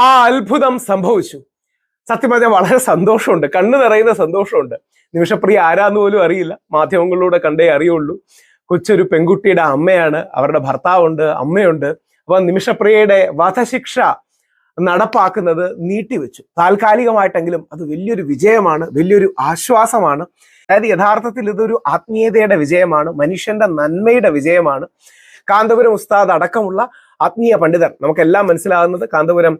ആ അത്ഭുതം സംഭവിച്ചു. സത്യം പറഞ്ഞാൽ വളരെ സന്തോഷമുണ്ട്. കണ്ണു നിറയുന്ന സന്തോഷമുണ്ട്. നിമിഷപ്രിയ ആരാന്ന് പോലും അറിയില്ല. മാധ്യമങ്ങളിലൂടെ കണ്ടേ അറിയുള്ളൂ. കൊച്ചൊരു പെൺകുട്ടിയുടെ അമ്മയാണ്. അവരുടെ ഭർത്താവുണ്ട് അമ്മയുണ്ട്. അപ്പൊ നിമിഷപ്രിയയുടെ വധശിക്ഷ നടപ്പാക്കുന്നത് നീട്ടിവെച്ചു. താൽക്കാലികമായിട്ടെങ്കിലും അത് വലിയൊരു വിജയമാണ് വലിയൊരു ആശ്വാസമാണ്. അതായത് യഥാർത്ഥത്തിൽ ഇതൊരു ആത്മീയതയുടെ വിജയമാണ് മനുഷ്യന്റെ നന്മയുടെ വിജയമാണ്. കാന്തപുരം ഉസ്താദ് അടക്കമുള്ള ആത്മീയ പണ്ഡിതർ. നമുക്കെല്ലാം മനസ്സിലാകുന്നത് കാന്തപുരം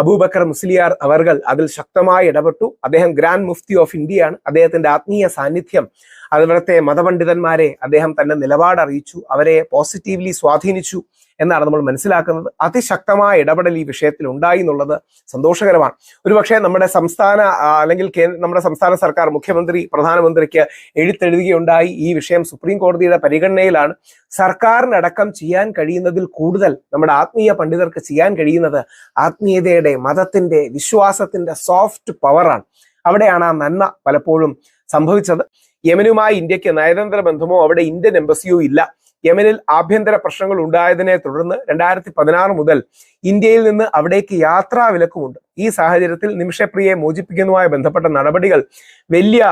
അബൂബക്കർ മുസ്ലിയാർ അവർകൾ അതിൽ ശക്തമായി ഇടപെട്ടു. അദ്ദേഹം ഗ്രാൻഡ് മുഫ്തി ഓഫ് ഇന്ത്യയാണ്. അദ്ദേഹത്തിന്റെ ആത്മീയ സാന്നിധ്യം അതുപോലത്തെ മതപണ്ഡിതന്മാരെ അദ്ദേഹം തന്റെ നിലപാട് അറിയിച്ചു അവരെ പോസിറ്റീവ്ലി സ്വാധീനിച്ചു എന്നാണ് നമ്മൾ മനസ്സിലാക്കുന്നത്. അതിശക്തമായ ഇടപെടൽ ഈ വിഷയത്തിൽ ഉണ്ടായി എന്നുള്ളത് സന്തോഷകരമാണ്. ഒരുപക്ഷെ നമ്മുടെ സംസ്ഥാന അല്ലെങ്കിൽ നമ്മുടെ സംസ്ഥാന സർക്കാർ മുഖ്യമന്ത്രി പ്രധാനമന്ത്രിക്ക് എഴുത്തെഴുതുകയുണ്ടായി ഈ വിഷയം സുപ്രീം കോടതിയുടെ പരിഗണനയിലാണ്. സർക്കാരിനടക്കം ചെയ്യാൻ കഴിയുന്നതിൽ കൂടുതൽ നമ്മുടെ ആത്മീയ പണ്ഡിതർക്ക് ചെയ്യാൻ കഴിയുന്നത് ആത്മീയതയുടെ മതത്തിന്റെ വിശ്വാസത്തിന്റെ സോഫ്റ്റ് പവറാണ് അവിടെയാണ് ആ നന്മ പലപ്പോഴും സംഭവിച്ചത്. യമനുമായി ഇന്ത്യയ്ക്ക് നയതന്ത്ര ബന്ധമോ അവിടെ ഇന്ത്യൻ എംബസിയോ ഇല്ല. യമനിൽ ആഭ്യന്തര പ്രശ്നങ്ങൾ ഉണ്ടായതിനെ തുടർന്ന് രണ്ടായിരത്തി പതിനാറ് മുതൽ ഇന്ത്യയിൽ നിന്ന് അവിടേക്ക് യാത്രാ വിലക്കുമുണ്ട് ഈ സാഹചര്യത്തിൽ നിമിഷപ്രിയെ മോചിപ്പിക്കുന്നതുമായി ബന്ധപ്പെട്ട നടപടികൾ വലിയ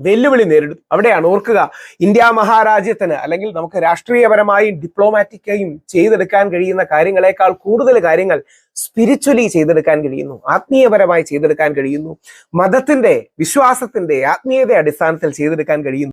വെല്ലുവിളി നേരിടും. അവിടെയാണ് ഓർക്കുക ഇന്ത്യ മഹാരാജ്യത്തിന് അല്ലെങ്കിൽ നമുക്ക് രാഷ്ട്രീയപരമായും ഡിപ്ലോമാറ്റിക്കായും ചെയ്തെടുക്കാൻ കഴിയുന്ന കാര്യങ്ങളെക്കാൾ കൂടുതൽ കാര്യങ്ങൾ സ്പിരിച്വലി ചെയ്തെടുക്കാൻ കഴിയുന്നു ആത്മീയപരമായി ചെയ്തെടുക്കാൻ കഴിയുന്നു മതത്തിന്റെ വിശ്വാസത്തിന്റെ ആത്മീയത അടിസ്ഥാനത്തിൽ ചെയ്തെടുക്കാൻ കഴിയുന്നു.